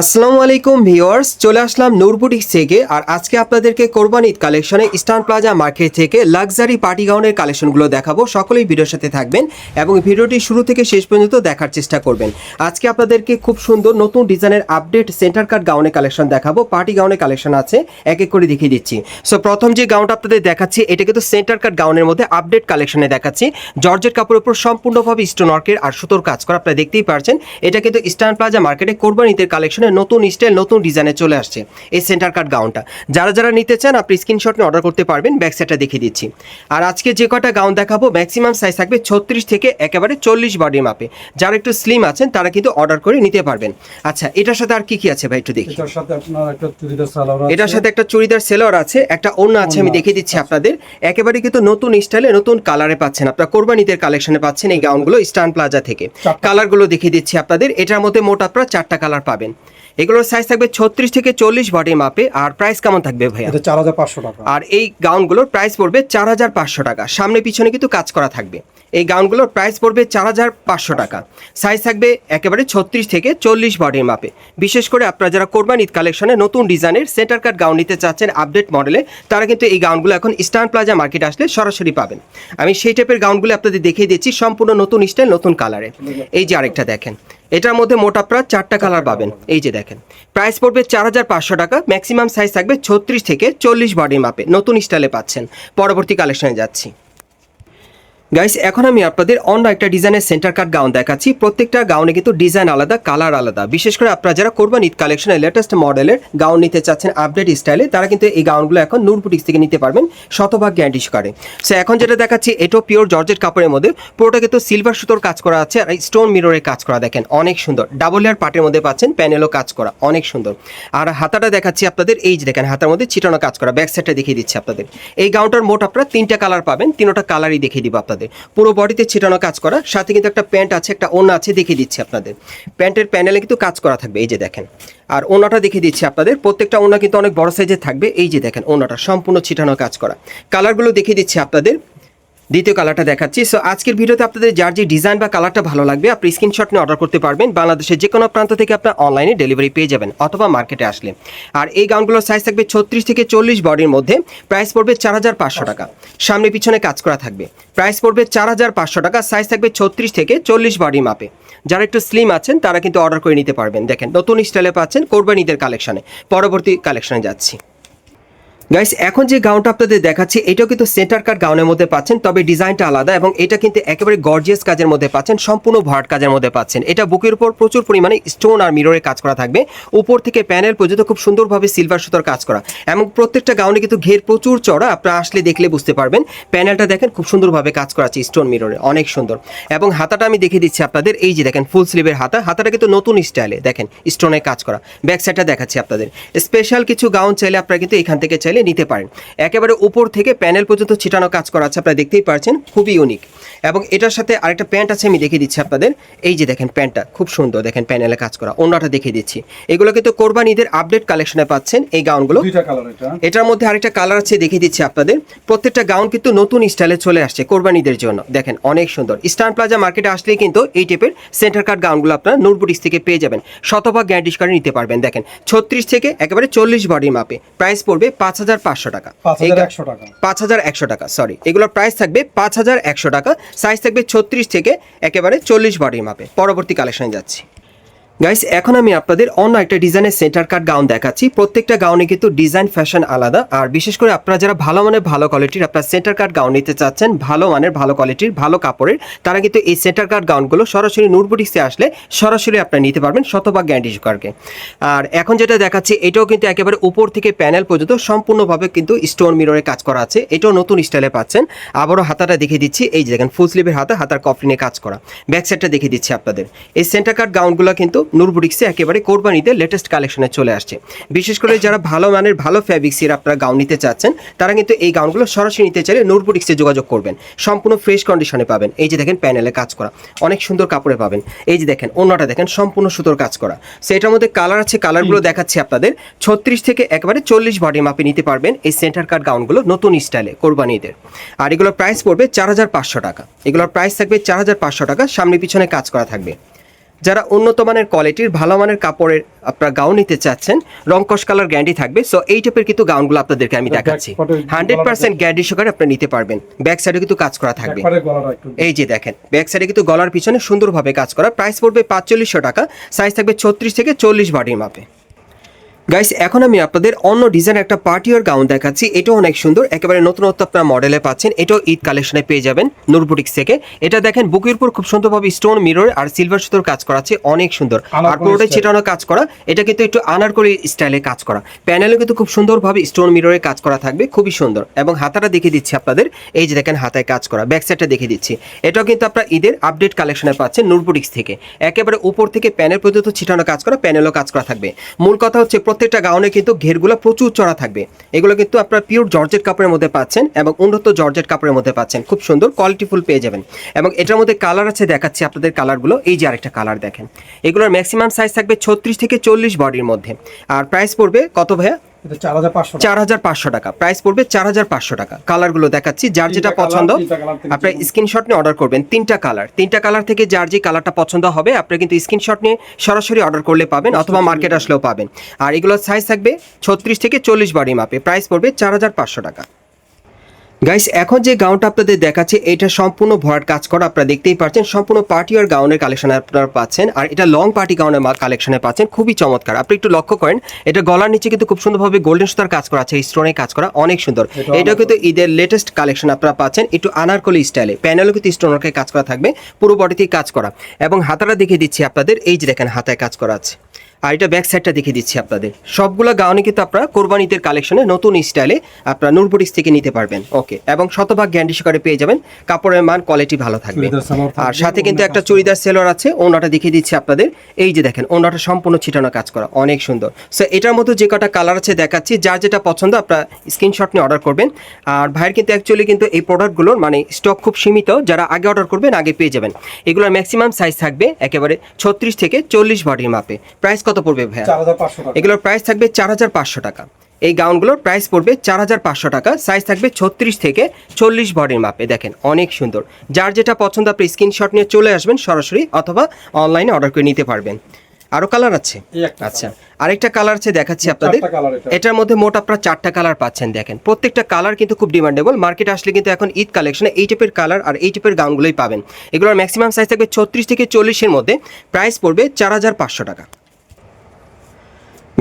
আসসালামু আলাইকুম ভিউয়ার্স, চলে আসলাম নূরবুটিক্স থেকে। আর আজকে আপনাদেরকে কোরবান ঈদ কালেকশনে ইস্টার্ন প্লাজা মার্কেট থেকে লাক্সারি পার্টি গাউনের কালেকশনগুলো দেখাবো। সকলেই ভিডিওর সাথে থাকবেন এবং ভিডিওটি শুরু থেকে শেষ পর্যন্ত দেখার চেষ্টা করবেন। আজকে আপনাদেরকে খুব সুন্দর নতুন ডিজাইনের আপডেট সেন্টার কাট গাউনের কালেকশন দেখাবো। পার্টি গাউনের কালেকশন আছে, এক এক করে দেখিয়ে দিচ্ছি। সো প্রথম যে গাউনটা আপনাদের দেখাচ্ছি, এটা কিন্তু সেন্টার কাট গাউনের মধ্যে আপডেট কালেকশনে দেখাচ্ছি। জর্জের কাপড়ের উপর সম্পূর্ণভাবে স্টোন ওয়ার্কের আর সুতোর কাজ করা, আপনারা দেখতেই পারছেন। এটা কিন্তু ইস্টার্ন প্লাজা মার্কেটে কোরবান ঈদের কালেকশনে নতুন স্টাইল নতুন ডিজাইনে চলে আসছে এই সেন্টার কাট গাউনটা যারা যারা নিতে চান আপনি স্ক্রিনশট নিয়ে অর্ডার করতে পারবেন ব্যাক সাইডটা দেখিয়ে দিচ্ছি। আর আজকে যে কটা গাউন দেখাবো ম্যাক্সিমাম সাইজ থাকবে ছত্রিশ থেকে একেবারে চল্লিশ বডি মাপে যারা একটু স্লিম আছেন তারা কিন্তু অর্ডার করে নিতে পারবেন। আচ্ছা এটার সাথে আর কি কি আছে ভাই একটু দেখি? এটার সাথে একটা চুড়িদার সালোয়ার আছে। একটা অন্য আছে আমি দেখিয়ে দিচ্ছি আপনাদের। একেবারে কিন্তু নতুন স্টাইলে নতুন কালারে পাচ্ছেন। আপনারা কোরবানিদের কালেকশনে পাচ্ছেন এই গাউনগুলো স্টান প্লাজা থেকে। কালারগুলো দেখিয়ে দিচ্ছি আপনাদের। এটার মধ্যে মোট আপনারা চারটা কালার পাবেন। এগুলোর সাইজ থাকবে ছত্রিশ থেকে চল্লিশ বডি মাপে আর প্রাইস কেমন থাকবে ভাইয়া? এটা চার হাজার পাঁচশো টাকা। আর এই গাউনগুলোর প্রাইস পড়বে চার হাজার পাঁচশো টাকা। সামনে পিছনে কিন্তু কাজ করা থাকবে। এই গাউনগুলোর প্রাইস পড়বে চার হাজার পাঁচশো টাকা। সাইজ থাকবে একেবারে ছত্রিশ থেকে চল্লিশ বডির মাপে। বিশেষ করে আপনারা যারা কোরবান ঈদ কালেকশনে নতুন ডিজাইনের সেন্টার কাট গাউন নিতে চাচ্ছেন আপডেট মডেলে তারা কিন্তু এই গাউনগুলো এখন স্টান প্লাজা মার্কেট আসলে সরাসরি পাবেন। আমি সেই টাইপের গাউনগুলো আপনাদের দেখিয়ে দিচ্ছি সম্পূর্ণ নতুন স্টাইল নতুন কালারে এই যে আরেকটা দেখেন। এটার মধ্যে মোটা প্রায় চারটা কালার পাবেন। এই যে দেখেন প্রাইস পড়বে চার হাজার পাঁচশো টাকা ম্যাক্সিমাম সাইজ থাকবে ছত্রিশ থেকে চল্লিশ বডি মাপে নতুন স্টাইলে পাচ্ছেন। পরবর্তী কালেকশনে যাচ্ছি। গাইস এখন আমি আপনাদের অন্য একটা ডিজাইনের সেন্টার কাট গাউন দেখাচ্ছি। প্রত্যেকটা গাউনে কিন্তু ডিজাইন আলাদা কালার আলাদা। বিশেষ করে আপনারা যারা কোরবান ঈদ কালেকশনের লেটেস্ট মডেলের গাউন নিতে চাচ্ছেন আপডেট স্টাইলে তারা কিন্তু এই গাউনগুলো এখন নূর থেকে নিতে পারবেন শতভাগ গ্যারান্টি করে। সো এখন যেটা দেখাচ্ছি, এটাও পিওর জর্জেট কাপড়ের মধ্যে। পুরোটা কিন্তু সিলভার সুতোর কাজ করা আছে আর স্টোন মিররের কাজ করা দেখেন, অনেক সুন্দর। ডাবল লেয়ার পার্টের মধ্যে পাচ্ছেন প্যানেলও কাজ করা, অনেক সুন্দর। আর হাতাটা দেখাচ্ছি আপনাদের, এই যে দেখেন, হাতার মধ্যে ছিটানো কাজ করা ব্যাক সাইডটা দেখিয়ে দিচ্ছি আপনাদের। এই গাউনটার মোট আপনারা তিনটা কালার পাবেন, তিনোটা কালারই দেখিয়ে দিব আপনাদের। পুরো বডিতে ছিটানো কাজ করা, সাথে কিন্তু একটা প্যান্ট আছে, একটা ওড়না আছে, দেখিয়ে দিচ্ছি আপনাদের। প্যান্টের প্যানেলে কিন্তু কাজ করা থাকবে, এই যে দেখেন। আর ওনাটা দেখিয়ে দিচ্ছি আপনাদের, প্রত্যেকটা ওনা কিন্তু অনেক বড় সাইজের থাকবে, এই যে দেখেন ওনাটা সম্পূর্ণ ছিটানো কাজ করা। কালারগুলো দেখিয়ে দিচ্ছি আপনাদের। দ্বিতীয় কালারটা দেখাচ্ছি। সো আজকের ভিডিওতে আপনাদের যার যে ডিজাইন বা কালারটা ভালো লাগবে আপনি স্ক্রিনশট নিয়ে অর্ডার করতে পারবেন। বাংলাদেশের যে কোনো প্রান্ত থেকে আপনার অনলাইনে ডেলিভারি পেয়ে যাবেন অথবা মার্কেটে আসলে। আর এই গাউনগুলোর সাইজ থাকবে ছত্রিশ থেকে চল্লিশ বডির মধ্যে। প্রাইস পড়বে চার হাজার পাঁচশো টাকা। সামনে পিছনে কাজ করা থাকবে। প্রাইস পড়বে চার হাজার পাঁচশো টাকা। সাইজ থাকবে ছত্রিশ থেকে চল্লিশ বডি মাপে। যারা একটু স্লিম আছেন তারা কিন্তু অর্ডার করে নিতে পারবেন। দেখেন নতুন স্টাইলে পাচ্ছেন কোরবানিদের কালেকশনে পরবর্তী কালেকশনে যাচ্ছি। গাইস এখন যে গাউনটা আপনাদের দেখাচ্ছি, এটাও কিন্তু সেন্টার কাট গাউনের মধ্যে পাচ্ছেন, তবে ডিজাইনটা আলাদা এবং এটা কিন্তু একেবারে গর্জিয়াস কাজের মধ্যে পাচ্ছেন, সম্পূর্ণ ভরাট কাজের মধ্যে পাচ্ছেন। এটা বুকের উপর প্রচুর পরিমাণে স্টোন আর মিররের কাজ করা থাকবে। উপর থেকে প্যানেল পর্যন্ত খুব সুন্দরভাবে সিলভার সুতোর কাজ করা। এবং প্রত্যেকটা গাউনে কিন্তু ঘের প্রচুর চড়া, আপনারা আসলে দেখলে বুঝতে পারবেন। প্যানেলটা দেখেন, খুব সুন্দরভাবে কাজ করা আছে স্টোন মিররে অনেক সুন্দর। এবং হাতাটা আমি দেখিয়ে দিচ্ছি আপনাদের, এই যে দেখেন ফুল স্লিভের হাতা। হাতাটা কিন্তু নতুন স্টাইলে দেখেন স্টোনের কাজ করা। ব্যাক সাইডটা দেখাচ্ছি আপনাদের। স্পেশাল কিছু গাউন চাইলে আপনারা কিন্তু এখান থেকে চাইলে নিতে পারেন। একেবারে উপর থেকে প্যানেল পর্যন্ত ছিটানো কাজ করা আছে আপনারা দেখতেই পারছেন খুবই ইউনিক এবং এটার সাথে আরেকটা প্যান্ট আছে আমি দেখিয়ে দিচ্ছি আপনাদের। এই যে দেখেন প্যান্টটা খুব সুন্দর দেখেন প্যানেলে কাজ করা। অন্যটা দেখিয়ে দিচ্ছি। এগুলো কিন্তু কোরবান ঈদের আপডেট কালেকশনে পাচ্ছেন এই গাউনগুলো এটার মধ্যে আরেকটা কালার আছে দেখিয়ে দিচ্ছি আপনাদের। প্রত্যেকটা গাউন কিন্তু নতুন স্টাইলে চলে আসছে কোরবানিদের জন্য। দেখেন অনেক সুন্দর। স্টার প্লাজা মার্কেটে আসলেই কিন্তু এই টাইপের সেন্টার কার্ড গাউনগুলো আপনারা নোটবুটিক্স থেকে পেয়ে যাবেন। শতভাগ গ্যারান্টি করে নিতে পারবেন দেখেন। ছত্রিশ থেকে একেবারে চল্লিশ বডি মাপে প্রাইস পড়বে পাঁচ হাজার হাজার পাঁচশো টাকা। পাঁচ হাজার একশো টাকা। সরি এগুলোর প্রাইস থাকবে পাঁচ হাজার একশো টাকা। সাইজ থাকবে ছত্রিশ থেকে একেবারে চল্লিশ বডির মাপে পরবর্তী কালেকশনে যাচ্ছি। গাইস এখন আমি আপনাদের অন্য একটা ডিজাইনের সেন্টার কাট গাউন দেখাচ্ছি। প্রত্যেকটা গাউনে কিন্তু ডিজাইন ফ্যাশন আলাদা। আর বিশেষ করে আপনারা যারা ভালো মানের, ভালো কোয়ালিটির আপনার সেন্টার কাট গাউন নিতে চাচ্ছেন, ভালো মানের, ভালো কোয়ালিটির ভালো কাপড়ের, তারা কিন্তু এই সেন্টার কাট গাউনগুলো সরাসরি নুরবুটিক্সে আসলে সরাসরি আপনারা নিতে পারবেন শতভাগ গ্যারান্টি সহকারে। আর এখন যেটা দেখাচ্ছি, এটাও কিন্তু একেবারে উপর থেকে প্যানেল পর্যন্ত সম্পূর্ণভাবে কিন্তু স্টোন মিররে কাজ করা আছে। এটাও নতুন স্টাইলে পাচ্ছেন। আবারও হাতাটা দেখিয়ে দিচ্ছি। এই যে দেখেন ফুল স্লিভের হাতা, হাতার কফলিনে কাজ করা। ব্যাক সাইডটা দেখিয়ে দিচ্ছি আপনাদের। এই সেন্টার কাট গাউনগুলো কিন্তু নূর বুটিক্সে একেবারে কোরবানিতে লেটেস্ট কালেকশনে চলে আসছে। বিশেষ করে যারা ভালো মানের ভালো ফ্যাব্রিক্সের আপনারা গাউন নিতে চাচ্ছেন তারা কিন্তু এই গাউনগুলো সরাসরি নিতে চাইলে নূর বুটিক্সে যোগাযোগ করবেন। সম্পূর্ণ ফ্রেশ কন্ডিশনে পাবেন। এই যে দেখেন প্যানেলে কাজ করা। অনেক সুন্দর কাপড়ে পাবেন। এই যে দেখেন অন্যটা দেখেন সম্পূর্ণ সুতোর কাজ করা। সেটার মধ্যে কালার আছে কালারগুলো দেখাচ্ছি আপনাদের। ছত্রিশ থেকে একেবারে চল্লিশ বডি মাপে নিতে পারবেন এই সেন্টার কাট গাউনগুলো নতুন স্টাইলে কোরবানিদের। আর এগুলোর প্রাইস পড়বে চার হাজার পাঁচশো টাকা। এগুলোর প্রাইস থাকবে চার হাজার পাঁচশো টাকা। সামনে পিছনে কাজ করা থাকবে। যারা উন্নত মানের কোয়ালিটির ভালো মানের কাপড়ের আপনারা গাউন নিতে চাচ্ছেন রংকশ কালার গ্যান্ডি থাকবে। সো এই টাইপের কিন্তু গাউনগুলো আপনাদেরকে আমি দেখাচ্ছি। হান্ড্রেড পার্সেন্ট গ্যারান্টি সহকারে আপনি নিতে পারবেন। ব্যাক সাইডে কিন্তু কাজ করা থাকবে। এই যে দেখেন ব্যাক সাইডে কিন্তু গলার পিছনে সুন্দরভাবে কাজ করা। প্রাইস পড়বে পাঁচচল্লিশশো টাকা। সাইজ থাকবে ছত্রিশ থেকে চল্লিশ বডির মাপে। গাইস এখন আমি আপনাদের অন্য ডিজাইন একটা পার্টি পার্টিওর গাউন দেখাচ্ছি। এটাও অনেক সুন্দর। একেবারে নতুনত্ব আপনারা মডেলে পাচ্ছেন। এটাও ঈদ কালেকশনে পেয়ে যাবেন নুরবুটিক্স থেকে। এটা দেখেন বুকের উপর খুব সুন্দরভাবে স্টোন মিরর আর সিলভার সুতোর কাজ করা আছে। অনেক সুন্দর। আর পুরোটাই। ছিটানো কাজ করা। এটা কিন্তু একটু আনারকলি স্টাইলে কাজ করা। প্যানেলও কিন্তু খুব সুন্দরভাবে স্টোন মিররে কাজ করা থাকবে। খুবই সুন্দর। এবং হাতাটা দেখিয়ে দিচ্ছি আপনাদের। এই যে দেখেন হাতায় কাজ করা। ব্যাক সাইডটা দেখিয়ে দিচ্ছি। এটাও কিন্তু আপনারা ঈদের আপডেট কালেকশনে পাচ্ছেন নুরবুটিক্স থেকে। একেবারে উপর থেকে প্যানেল পর্যন্ত ছিটানো কাজ করা প্যানেলও কাজ করা থাকবে। মূল কথা হচ্ছে প্রত্যেকটা গাউনে কিন্তু ঘেরগুলো প্রচুর চড়া থাকবে। এগুলো কিন্তু আপনার পিওর জর্জেট কাপড়ের মধ্যে পাচ্ছেন এবং উন্নত জর্জেট কাপড়ের মধ্যে পাচ্ছেন। খুব সুন্দর কোয়ালিটিফুল পেয়ে যাবেন। এবং এটার মধ্যে কালার আছে, দেখাচ্ছি আপনাদের কালারগুলো এই যে আরেকটা কালার দেখেন। এগুলোর ম্যাক্সিমাম সাইজ থাকবে ছত্রিশ থেকে চল্লিশ বডির মধ্যে। আর প্রাইস পড়বে কত ভাইয়া? চার হাজার পাঁচশো টাকা। প্রাইস পড়বে চার হাজার পাঁচশো টাকা। কালারগুলো দেখাচ্ছি। যার যেটা পছন্দ আপনার স্ক্রিনশট নিয়ে অর্ডার করবেন। তিনটা কালার তিনটা কালার থেকে যার যে কালারটা পছন্দ হবে আপনি কিন্তু স্ক্রিনশট নিয়ে সরাসরি অর্ডার করলে পাবেন অথবা মার্কেট আসলেও পাবেন। আর এগুলোর সাইজ থাকবে ছত্রিশ থেকে চল্লিশ বডি মাপে প্রাইস পড়বে চার হাজার পাঁচশো টাকা। গাইস এখন যে গাউনটা আপনাদের দেখাচ্ছে এটা সম্পূর্ণ ভরাট কাজ করা। আপনারা দেখতেই পাচ্ছেন সম্পূর্ণ পার্টি আর গাউনের কালেকশন আপনারা পাচ্ছেন আর এটা লং পার্টি গাউনের কালেকশনে পাচ্ছেন। খুবই চমৎকার। আপনি একটু লক্ষ্য করেন এটা গলার নিচে কিন্তু খুব সুন্দরভাবে গোল্ডেন সুতার কাজ করা আছে স্টোনে কাজ করা অনেক সুন্দর। এটাও এটা কিন্তু ঈদের লেটেস্ট কালেকশন আপনারা পাচ্ছেন একটু আনারকলি স্টাইলে প্যানেলও কিন্তু স্টোনকে কাজ করা থাকবে পুরো বডিতেই কাজ করা। এবং হাতাটা দেখিয়ে দিচ্ছি আপনাদের এই যে দেখেন হাতায় কাজ করা আছে। আর এটা ব্যাক সাইডটা দেখিয়ে দিচ্ছি আপনাদের। সবগুলো গাউনে কিন্তু আপনারা কোরবানিদের কালেকশনে নতুন স্টাইলে আপনারা নুরবুটিক্স থেকে নিতে পারবেন। ওকে এবং শতভাগ গ্যান্ডি সহকারে পেয়ে যাবেন। কাপড়ের মান কোয়ালিটি ভালো থাকবে। আর সাথে কিন্তু একটা চুড়িদার সেলোয়ার আছে ওনাটা দেখিয়ে দিচ্ছি আপনাদের। এই যে দেখেন ওনাটা সম্পূর্ণ ছিটানো কাজ করা অনেক সুন্দর। সো এটার মধ্যে যে কটা কালার আছে দেখাচ্ছি যার যেটা পছন্দ আপনারা স্ক্রিনশট নিয়ে অর্ডার করবেন। আর ভাইয়ের কিন্তু অ্যাকচুয়ালি কিন্তু এই প্রোডাক্টগুলোর মানে স্টক খুব সীমিত যারা আগে অর্ডার করবেন আগে পেয়ে যাবেন। এগুলোর ম্যাক্সিমাম সাইজ থাকবে একেবারে ছত্রিশ থেকে চল্লিশ বডির মাপে। প্রাইস কত পড়বে ভাইয়া? এগুলোর প্রাইস থাকবে চার হাজার পাঁচশো টাকা। এই গাউনগুলোর প্রাইস পড়বে চার হাজার পাঁচশো টাকা সাইজ থাকবে ছত্রিশ থেকে চল্লিশ বডির মাপে। দেখেন অনেক সুন্দর। যার যেটা পছন্দ আপনি স্ক্রিনশট নিয়ে চলে আসবেন সরাসরি অথবা অনলাইনে অর্ডার করে নিতে পারবেন। আরও কালার আছে? আচ্ছা আরেকটা কালার আছে দেখাচ্ছি আপনাদের। এটার মধ্যে মোট আপনারা চারটা কালার পাচ্ছেন দেখেন। প্রত্যেকটা কালার কিন্তু খুব ডিমান্ডেবল মার্কেটে আসলে কিন্তু এখন ঈদ কালেকশনে এই টাইপের কালার আর এই টাইপের গাউনগুলোই পাবেন। এগুলোর ম্যাক্সিমাম সাইজ থাকবে ছত্রিশ থেকে চল্লিশের মধ্যে। প্রাইস পড়বে চার হাজার পাঁচশো টাকা।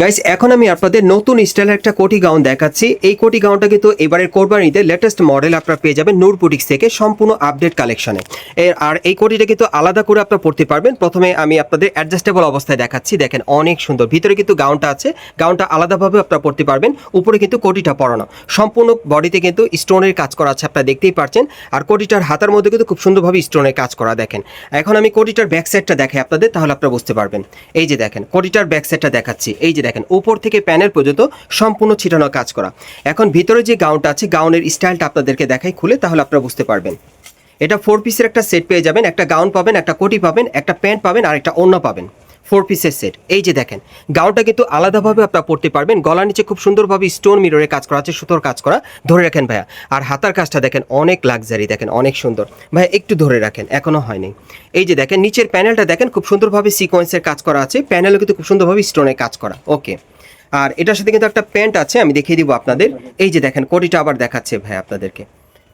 গাইস এখন আমি আপনাদের নতুন স্টাইলের একটা কোটি গাউন দেখাচ্ছি। এই কোটি গাউনটা কিন্তু এবারের কোরবানিতে লেটেস্ট মডেল আপনারা পেয়ে যাবেন নূর বুটিক্স থেকে সম্পূর্ণ আপডেট কালেকশনে এর, আর এই কোটিটা কিন্তু আলাদা করে আপনারা পড়তে পারবেন। প্রথমে আমি আপনাদের অ্যাডজাস্টেবল অবস্থায় দেখাচ্ছি। দেখেন, অনেক সুন্দর। ভিতরে কিন্তু গাউনটা আছে। গাউনটা আলাদাভাবে আপনারা পড়তে পারবেন। উপরে কিন্তু কোটিটা পরানো। সম্পূর্ণ বডিতে কিন্তু স্টোনের কাজ করা আছে, আপনারা দেখতেই পাচ্ছেন আর কোটিটার হাতার মধ্যে কিন্তু খুব সুন্দরভাবে স্টোনের কাজ করা, দেখেন। এখন আমি কোটিটার ব্যাক সাইডটা দেখাই আপনাদের, তাহলে আপনারা বুঝতে পারবেন। এই যে দেখেন, কোটিটার ব্যাক সাইডটা দেখাচ্ছি। এই যে দেখেন, উপর থেকে প্যানেল পর্যন্ত সম্পূর্ণ ছিটানো কাজ করা। এখন ভিতরে যে গাউনটা আছে, গাউনের স্টাইলটা আপনাদেরকে দেখাই খুলে, তাহলে আপনারা বুঝতে পারবেন। এটা ফোর পিসের একটা সেট পেয়ে যাবেন, একটা গাউন পাবেন, একটা কোটি পাবেন, একটা প্যান্ট পাবেন, আর একটা অন্য পাবেন। ফোর পিসের সেট এই যে দেখেন, গাউনটা কিন্তু আলাদাভাবে আপনারা পড়তে পারবেন। গলার নিচে খুব সুন্দরভাবে স্টোন মিররে কাজ করা আছে, সুতোর কাজ করা। ধরে রাখেন ভাইয়া, আর হাতার কাজটা দেখেন অনেক লাক্সারি দেখেন অনেক সুন্দর। ভাইয়া, একটু ধরে রাখেন, এখনও হয়নি। এই যে দেখেন, নিচের প্যানেলটা দেখেন, খুব সুন্দরভাবে সিকোয়েন্সের কাজ করা আছে। প্যানেলও কিন্তু খুব সুন্দরভাবে স্টোনের কাজ করা। ওকে আর এটার সাথে কিন্তু একটা প্যান্ট আছে, আমি দেখিয়ে দিব আপনাদের। এই যে দেখেন, কোটিটা আবার দেখাচ্ছে ভাই আপনাদেরকে।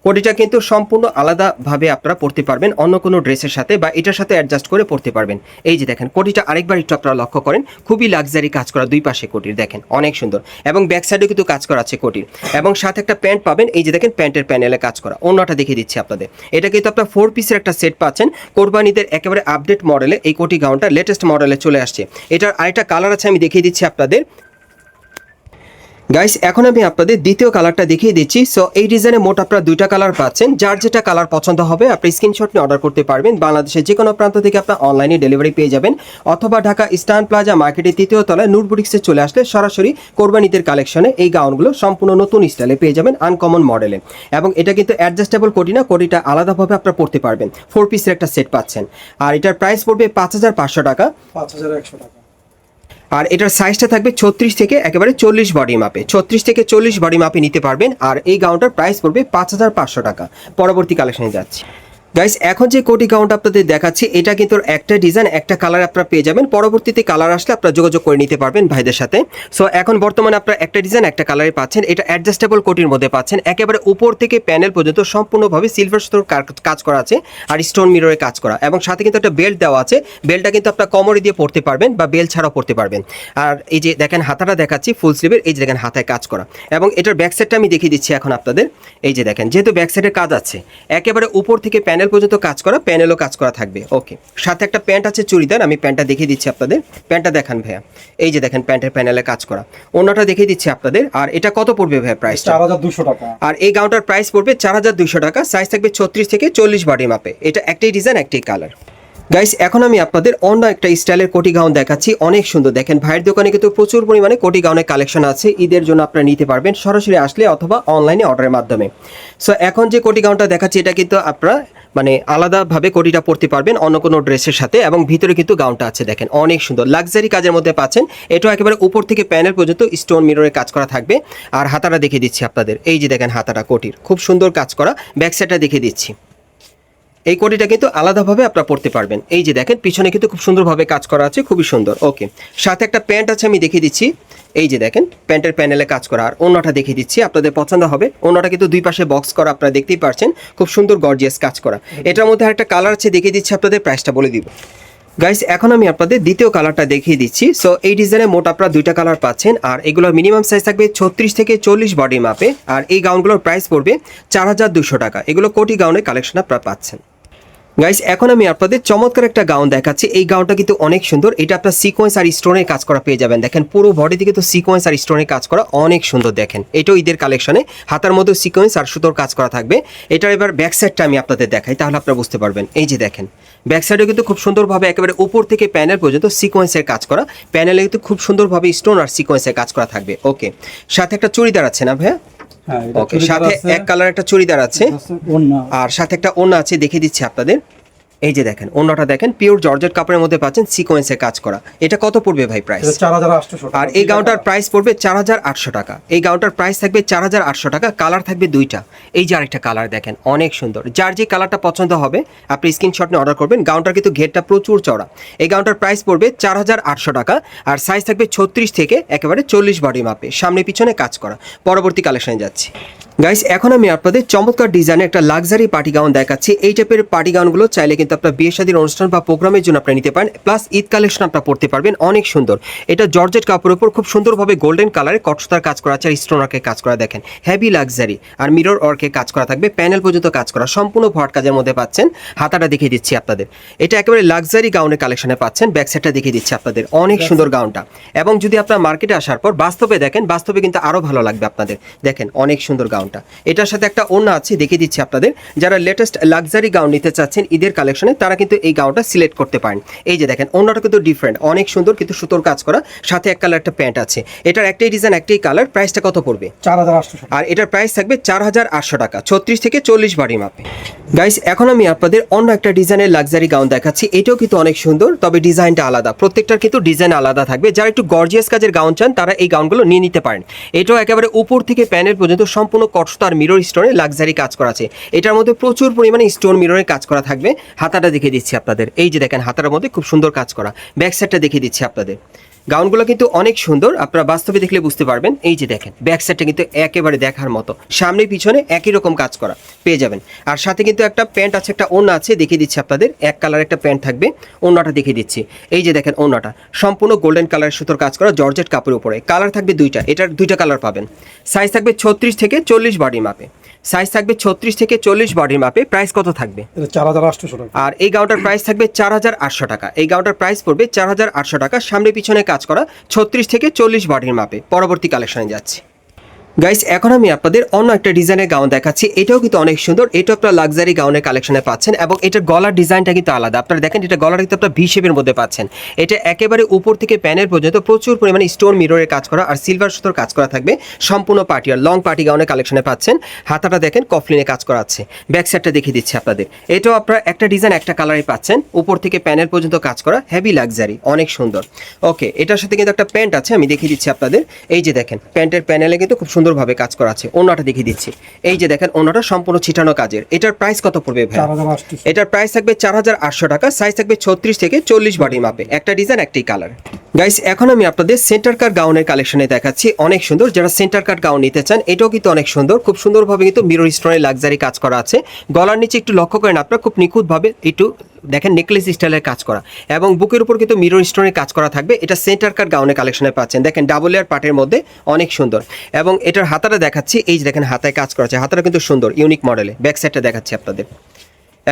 কোটিটা কিন্তু সম্পূর্ণ আলাদাভাবে আপনারা পড়তে পারবেন, অন্য কোনো ড্রেসের সাথে বা এটার সাথে অ্যাডজাস্ট করে পড়তে পারবেন। এই যে দেখেন কোটিটা আরেকবার একটু আপনারা লক্ষ্য করেন, খুবই লাক্সারি কাজ করা দুই পাশে কোটির, দেখেন, অনেক সুন্দর। এবং ব্যাক সাইডেও কিন্তু কাজ করা আছে কোটির। এবং সাথে একটা প্যান্ট পাবেন, এই যে দেখেন প্যান্টের প্যানেলে কাজ করা। অন্যটা দেখিয়ে দিচ্ছি আপনাদের। এটা কিন্তু আপনার ফোর পিসের একটা সেট পাচ্ছেন, কোরবানিদের একেবারে আপডেট মডেলে এই কোটি গাউনটা লেটেস্ট মডেলে চলে আসছে। এটার আরেকটা কালার আছে, আমি দেখিয়ে দিচ্ছি আপনাদের। গাইস এখন আমি আপনাদের দ্বিতীয় কালারটা দেখিয়ে দিচ্ছি। সো এই ডিজাইনে মোট আপনারা দুইটা কালার পাচ্ছেন। যার যেটা কালার পছন্দ হবে, আপনি স্ক্রিনশট নিয়ে অর্ডার করতে পারবেন। বাংলাদেশের যে কোনো প্রান্ত থেকে আপনার অনলাইনে ডেলিভারি পেয়ে যাবেন। অথবা ঢাকা ইস্টার্ন প্লাজা মার্কেটের তৃতীয় তলায় নূরবুটিক্সে চলে আসলে সরাসরি কোরবানিদের কালেকশনে এই গাউনগুলো সম্পূর্ণ নতুন স্টাইলে পেয়ে যাবেন আনকমন মডেলে এবং এটা কিন্তু অ্যাডজাস্টেবল কোটি না, কোটিটা আলাদাভাবে আপনারা পড়তে পারবেন। ফোর পিসের একটা সেট পাচ্ছেন। আর এটার প্রাইস পড়বে পাঁচ হাজার পাঁচশো টাকা। পাঁচ হাজার একশো টাকা। আর এটার সাইজটা থাকবে ছত্রিশ থেকে একেবারে চল্লিশ বডি মাপে ছত্রিশ থেকে চল্লিশ বডি মাপে নিতে পারবেন। আর এই গাউনটার প্রাইস পড়বে পাঁচ হাজার পাঁচশো টাকা। পরবর্তী কালেকশনে যাচ্ছি। গাইস এখন যে কোটি গাউনটা আপনাদের দেখাচ্ছি, এটা কিন্তু একটা ডিজাইন একটা কালার আপনারা পেয়ে যাবেন। পরবর্তীতে কালার আসলে আপনারা যোগাযোগ করে নিতে পারবেন ভাইদের সাথে। সো এখন বর্তমানে আপনারা একটা ডিজাইন একটা কালারে পাচ্ছেন। এটা অ্যাডজাস্টেবল কোটির মধ্যে পাচ্ছেন। একেবারে উপর থেকে প্যানেল পর্যন্ত সম্পূর্ণভাবে সিলভার সুতোর কাজ করা আছে আর স্টোন মিররে কাজ করা। এবং সাথে কিন্তু একটা বেল্ট দেওয়া আছে। বেল্টটা কিন্তু আপনার কমরে দিয়ে পড়তে পারবেন বা বেল্ট ছাড়াও পড়তে পারবেন। আর এই যে দেখেন, হাতাটা দেখাচ্ছি ফুল স্লিভের এই যে দেখেন, হাতায় কাজ করা। এবং এটার ব্যাক সাইডটা আমি দেখিয়ে দিচ্ছি এখন আপনাদের। এই যে দেখেন, যেহেতু ব্যাক সাইডের কাজ আছে, একেবারে উপর থেকে প্যানেল পর্যন্ত কাজ করা প্যানেলও কাজ করা থাকবে। ওকে সাথে একটা প্যান্ট আছে চুড়িদার আমি প্যান্টটা দেখিয়ে দিচ্ছি আপনাদের। প্যান্টটা দেখান ভাইয়া। এই যে দেখেন প্যান্টের প্যানেলে কাজ করা। অন্যটা দেখিয়ে দিচ্ছি আপনাদের। আর এটা কত পড়বে ভাইয়া প্রাইসটা চার হাজার দুশো টাকা। আর এই গাউনটার প্রাইস পড়বে চার হাজার দুইশো টাকা। সাইজ থাকবে ছত্রিশ থেকে চল্লিশ বডি মাপে এটা একটাই ডিজাইন একটাই কালার গাইস এখন আমি আপনাদের অন্য একটা স্টাইলের কোটি গাউন দেখাচ্ছি। অনেক সুন্দর। দেখেন ভাইয়ের দোকানে কিন্তু প্রচুর পরিমাণে কোটি গাউনের কালেকশন আছে। ঈদের জন্য আপনারা নিতে পারবেন সরাসরি আসলে অথবা অনলাইনে অর্ডারের মাধ্যমে। সো এখন যে কোটি গাউনটা দেখাচ্ছি এটা কিন্তু আপনারা মানে আলাদাভাবে কোটিটা পরতে পারবেন অন্য কোনো ড্রেসের সাথে এবং ভিতরে কিন্তু গাউনটা আছে দেখেন, অনেক সুন্দর। লাক্সারি কাজের মধ্যে পাচ্ছেন। এটা একেবারে উপর থেকে প্যানেল পর্যন্ত স্টোন মিররে কাজ করা থাকবে। আর হাতাটা দেখিয়ে দিচ্ছি আপনাদের। এই যে দেখেন হাতাটা, কোটির। খুব সুন্দর কাজ করা। ব্যাকসাইডটা দেখিয়ে দিচ্ছি। এই কোটিটা কিন্তু আলাদাভাবে আপনারা পড়তে পারবেন। এই যে দেখেন, পিছনে কিন্তু খুব সুন্দরভাবে কাজ করা আছে, খুবই সুন্দর। ওকে, সাথে একটা প্যান্ট আছে, আমি দেখিয়ে দিচ্ছি। এই যে দেখেন, প্যান্টের প্যানেলে কাজ করা। আর অন্যটা দেখিয়ে দিচ্ছি, আপনাদের পছন্দ হবে। অন্যটা কিন্তু দুই পাশে বক্স করা, আপনারা দেখতেই পারছেন। খুব সুন্দর গর্জিয়াস কাজ করা। এটার মধ্যে একটা কালার আছে, দেখিয়ে দিচ্ছি আপনাদের প্রাইসটা বলে দিব। গাইস এখন আমি আপনাদের দ্বিতীয় কালারটা দেখিয়ে দিচ্ছি। সো এই ডিজাইনে মোট আপনারা দুইটা কালার পাচ্ছেন। আর এগুলোর মিনিমাম সাইজ থাকবে ছত্রিশ থেকে চল্লিশ বডি মাপে আর এই গাউনগুলোর প্রাইস পড়বে চার টাকা। এগুলো কোটি গাউনের কালেকশন আপনারা পাচ্ছেন। গাইস এখন আমি আপনাদের চমৎকার একটা গাউন দেখাচ্ছি। এই গাউনটা কিন্তু অনেক সুন্দর। এটা আপনার সিকোয়েন্স আর স্টোনের কাজ করা পেয়ে যাবেন। দেখেন, পুরো বডি দিকে তো সিকোয়েন্স আর স্টোনের কাজ করা অনেক সুন্দর দেখেন। এটাও ঈদের কালেকশনে হাতার মধ্যে সিকোয়েন্স আর সুতোর কাজ করা থাকবে। এটার এবার ব্যাক সাইডটা আমি আপনাদের দেখাই, তাহলে আপনারা বুঝতে পারবেন। এই যে দেখেন ব্যাক সাইডে কিন্তু খুব সুন্দরভাবে একেবারে উপর থেকে প্যানেল পর্যন্ত সিকোয়েন্সের কাজ করা। প্যানেলে কিন্তু খুব সুন্দরভাবে স্টোন আর সিকোয়েন্সের কাজ করা থাকবে। ওকে সাথে একটা চুড়িদার আছে না ভাইয়া? ওকে সাথে এক কালার একটা চুড়িদার আছে। আছে আর সাথে একটা ওনা আছে দেখিয়ে দিচ্ছি আপনাদের। এই যে দেখেন ওড়নাটা দেখেন পিওর জর্জেট কাপড়ের মধ্যে পাচ্ছেন সিকোয়েন্সের কাজ করা। এটা কত পড়বে ভাই প্রাইস। আর এই গাউনটার প্রাইস পড়বে চার হাজার আটশো টাকা। এই গাউনটার প্রাইস থাকবে চার হাজার আটশো টাকা কালার থাকবে দুইটা। এই যে আরেকটা কালার দেখেন অনেক সুন্দর। যার যে কালারটা পছন্দ হবে আপনি স্ক্রিনশট নিয়ে অর্ডার করবেন গাউনটার কিন্তু ঘেরটা প্রচুর চড়া এই গাউনটার প্রাইস পড়বে চার হাজার আটশো টাকা আর সাইজ থাকবে ছত্রিশ থেকে একেবারে চল্লিশ বডি মাপে সামনে পিছনে কাজ করা। পরবর্তী কালেকশনে যাচ্ছি। গাইস এখন আমি আপনাদের চমৎকার ডিজাইনে একটা লাক্সারি পার্টি গাউন দেখাচ্ছি। এই টাইপের পার্টি গাউনগুলো চাইলে কিন্তু আপনার বিয়ে শাদীর অনুষ্ঠান বা প্রোগ্রামের জন্য আপনারা নিতে পারেন প্লাস ঈদ কালেকশন আপনারা পড়তে পারবেন, অনেক সুন্দর। এটা জর্জেট কাপড়ের উপর খুব সুন্দরভাবে গোল্ডেন কালারে কটসতার কাজ করা আছে আর স্টোন ওয়ার্কের কাজ করা দেখেন। হেভি লাক্সারি আর মিরর ওয়ার্কে কাজ করা থাকবে প্যানেল পর্যন্ত কাজ করা, সম্পূর্ণ ভট কাজের মধ্যে পাচ্ছেন। হাতাটা দেখিয়ে দিচ্ছি আপনাদের। এটা একেবারে লাক্সারি গাউনের কালেকশনে পাচ্ছেন ব্যাক সাইডটা দেখিয়ে দিচ্ছি আপনাদের। অনেক সুন্দর গাউনটা এবং যদি আপনার মার্কেটে আসার পর, বাস্তবে দেখেন, বাস্তবে কিন্তু আরও ভালো লাগবে আপনাদের। দেখেন, অনেক সুন্দর গাউনটা এটার সাথে একটা অন্য আছে, দেখিয়ে দিচ্ছি আপনাদের। যারা লেটেস্ট লাক্সারি গাউন নিতে চাচ্ছেন, ঈদের কালেকশনে তারা কিন্তু এই গাউনটা সিলেক্ট করতে পারেন। এই যে দেখেন ওড়নাটা কিন্তু ডিফারেন্ট অনেক সুন্দর কিন্তু সুতোর কাজ করা সাথে এক কালার একটা প্যান্ট আছে। এটার একটাই ডিজাইন একটাই কালার প্রাইসটা কত পড়বে? চার। আর এটার প্রাইস থাকবে চার হাজার আটশো টাকা ছত্রিশ থেকে চল্লিশ বাড়ি মাপে। গাইস এখন আমি আপনাদের অন্য একটা ডিজাইনের লাক্সারি গাউন দেখাচ্ছি। এটাও কিন্তু অনেক সুন্দর তবে ডিজাইনটা আলাদা। প্রত্যেকটার কিন্তু ডিজাইন আলাদা থাকবে। যারা একটু গর্জিয়াস কাজের গাউন চান তারা এই গাউনগুলো নিয়ে নিতে পারেন। এটাও একেবারে উপর থেকে প্যানেল পর্যন্ত সম্পূর্ণ কটসতা আর মিরর স্টোনে লাক্সারি কাজ করা আছে। এটার মধ্যে প্রচুর পরিমাণে স্টোন মিররের কাজ করা থাকবে। হাতাটা দেখিয়ে দিচ্ছি আপনাদের। এই যে দেখেন হাতার মধ্যে খুব সুন্দর কাজ করা। ব্যাক সাইডটা দেখিয়ে দিচ্ছি আপনাদের। গাউনগুলো কিন্তু অনেক সুন্দর, আপনারা বাস্তবে দেখলে বুঝতে পারবেন। এই যে দেখেন ব্যাক সাইডটা কিন্তু একেবারে দেখার মতো। সামনে পিছনে একই রকম কাজ করা, পেয়ে যাবেন। আর সাথে কিন্তু একটা প্যান্ট আছে, একটা ওড়না আছে, দেখিয়ে দিচ্ছি আপনাদের। এক কালার একটা প্যান্ট থাকবে, ওড়নাটা দেখিয়ে দিচ্ছি। এই যে দেখেন, ওড়নাটা। সম্পূর্ণ গোল্ডেন কালারের সুতোর কাজ করা, জর্জেট কাপড়ের উপরে। কালার থাকবে দুইটা, এটার দুইটা কালার পাবেন। সাইজ থাকবে ছত্রিশ থেকে চল্লিশ বডি মাপে সাইজ থাকবে ছত্রিশ থেকে চল্লিশ বডির মাপে। প্রাইস কত থাকবে? চার হাজার আটশো টাকা। আর এই গাউনটার প্রাইস থাকবে চার হাজার আটশো টাকা। এই গাউনটার প্রাইস পড়বে চার হাজার আটশো টাকা। সামনে পিছনে কাজ করা ছত্রিশ থেকে চল্লিশ বডির মাপে। পরবর্তী কালেকশনে যাচ্ছি। গাইস এখন আমি আপনাদের অন্য একটা ডিজাইনের গাউন দেখাচ্ছি। এটাও কিন্তু অনেক সুন্দর। এটা আপনার লাক্সারি গাউনের কালেকশনে পাচ্ছেন এবং এটার গলার ডিজাইনটা কিন্তু আলাদা। আপনারা দেখেন, এটা গলার কিন্তু আপনার ভি শেপের মধ্যে পাচ্ছেন। এটা একেবারে উপর থেকে প্যানের পর্যন্ত প্রচুর পরিমাণে স্টোন মিররের কাজ করা আর সিলভার সুতোর কাজ করা থাকবে। সম্পূর্ণ পার্টি আর লং পার্টি গাউনের কালেকশনে পাচ্ছেন। হাতাটা দেখেন, কফলিনে কাজ করা আছে। ব্যাক সাইডটা দেখিয়ে দিচ্ছি আপনাদের। এটাও আপনারা একটা ডিজাইন একটা কালারে পাচ্ছেন। উপর থেকে প্যানেল পর্যন্ত কাজ করা হেভি লাক্সারি অনেক সুন্দর। ওকে এটার সাথে কিন্তু একটা প্যান্ট আছে, আমি দেখিয়ে দিচ্ছি আপনাদের। এই যে দেখেন প্যান্টের প্যানেলে কিন্তু খুব সুন্দর সুন্দরভাবে কাজ করা আছে। ওনাটা দেখিয়ে দিচ্ছি। এই যে দেখেন ওনাটা সম্পূর্ণ ছিটানো কাজের। এটার প্রাইস কত পড়বে ভাই এটার প্রাইস থাকবে চার হাজার আটশো টাকা সাইজ থাকবে ছত্রিশ থেকে চল্লিশ বডি মাপে একটা ডিজাইন একটি কালার গাইস এখন আমি আপনাদের সেন্টার কাট গাউনের কালেকশনে দেখাচ্ছি। অনেক সুন্দর। যারা সেন্টার কাট গাউন নিতে চান এটাও কিন্তু অনেক সুন্দর। খুব সুন্দরভাবে কিন্তু মিরর স্টোনের লাক্সারি কাজ করা আছে। গলার নিচে একটু লক্ষ্য করেন আপনারা খুব নিখুঁতভাবে একটু দেখেন নেকলেস স্টাইলের কাজ করা। এবং বুকের উপর কিন্তু মিরর স্টোনের কাজ করা থাকবে। এটা সেন্টার কাট গাউনে কালেকশনে পাচ্ছেন। দেখেন ডাবল এয়ার পার্টের মধ্যে অনেক সুন্দর। এবং এটার হাতাটা দেখাচ্ছি। এই যে দেখেন, হাতায় কাজ করা আছে। হাতাটা কিন্তু সুন্দর ইউনিক মডেলে ব্যাক সাইডটা দেখাচ্ছি আপনাদের।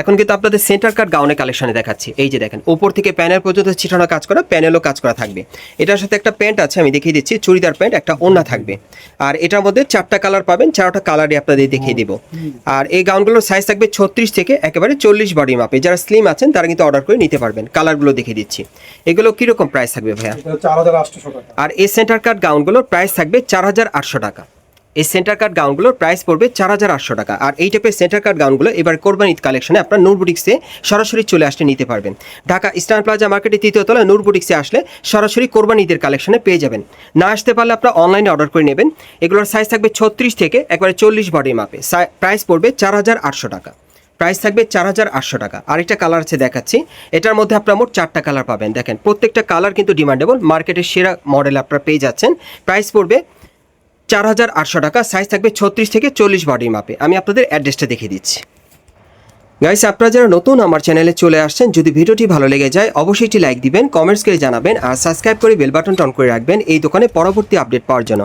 এখন কিন্তু আপনাদের সেন্টার কাট গাউনে কালেকশনে দেখাচ্ছি। এই যে দেখেন উপর থেকে প্যানেল পর্যন্ত ছিটানো কাজ করা প্যানেলও কাজ করা থাকবে। এটার সাথে একটা প্যান্ট আছে আমি দেখিয়ে দিচ্ছি চুড়িদার প্যান্ট একটা ওড়না থাকবে। আর এটার মধ্যে চারটা কালার পাবেন চারটা কালারই আপনাদের দেখিয়ে দিব। আর এই গাউনগুলোর সাইজ থাকবে ছত্রিশ থেকে একেবারে চল্লিশ বডি মাপে যারা স্লিম আছেন তারা কিন্তু অর্ডার করে নিতে পারবেন। কালারগুলো দেখিয়ে দিচ্ছি। এগুলো কীরকম প্রাইস থাকবে ভাইয়া? চার হাজার আর এই সেন্টার কাট গাউনগুলোর প্রাইস থাকবে চার হাজার আটশো টাকা। এই সেন্টার কাট গাউনগুলোর প্রাইস পড়বে চার হাজার আটশো টাকা। আর এই টাইপের সেন্টার কাট গাউনগুলো এবার কোরবান ঈদ কালেকশনে আপনার নূর বুটিক্সে সরাসরি চলে আসলে নিতে পারবেন। ঢাকা ইস্টার্ন প্লাজা মার্কেটের তৃতীয় তলায় নূর বুটিক্সে আসলে সরাসরি কোরবান ঈদের কালেকশনে পেয়ে যাবেন। না আসতে পারলে আপনার অনলাইনে অর্ডার করে নেবেন। এগুলোর সাইজ থাকবে ছত্রিশ থেকে একবারে চল্লিশ বডি মাপে প্রাইস পড়বে চার হাজার আটশো টাকা। প্রাইস থাকবে চার হাজার আটশো টাকা। আরেকটা কালার আছে দেখাচ্ছি। এটার মধ্যে আপনার মোট চারটা কালার পাবেন। দেখেন, প্রত্যেকটা কালার কিন্তু ডিমান্ডেবল মার্কেটের সেরা মডেল আপনারা পেয়ে যাচ্ছেন। প্রাইস পড়বে চার হাজার আটশো টাকা সাইজ থাকবে ছত্রিশ থেকে চল্লিশ বডির মাপে আমি আপনাদের অ্যাড্রেসটা দেখিয়ে দিচ্ছি। গাইস আপনারা যারা নতুন আমার চ্যানেলে চলে আসছেন, যদি ভিডিওটি ভালো লেগে যায়, অবশ্যই একটি লাইক দিবেন কমেন্টস করে জানাবেন, আর সাবস্ক্রাইব করে বেল বাটনটা অন করে রাখবেন এই দোকানে পরবর্তী আপডেট পাওয়ার জন্য।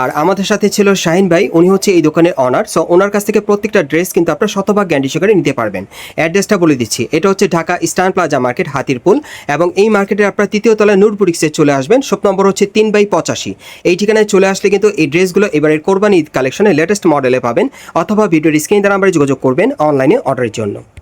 আর আমাদের সাথে ছিল শাহিন ভাই, উনি হচ্ছে এই দোকানের অনার সো ওনার কাছ থেকে প্রত্যেকটা ড্রেস কিন্তু আপনারা শতভাগ গ্যান্ডি সহকারে নিতে পারবেন। অ্যাড্রেসটা বলে দিচ্ছি, এটা হচ্ছে Dhaka Eastern Plaza market Hatirpool, এবং এই মার্কেটে আপনারা তৃতীয় তলায় নূরপুরিক্সে চলে আসবেন শপ নম্বর হচ্ছে তিন বাই পঁচাশি। এই ঠিকানায় চলে আসলে কিন্তু এই ড্রেসগুলো এবারের কোরবানি ঈদ কালেকশনে লেটেস্ট মডেলে পাবেন, অথবা ভিডিওর স্ক্রিন দ্বারা আমরা যোগাযোগ করবেন অনলাইনে অর্ডারের জন্য। করলাম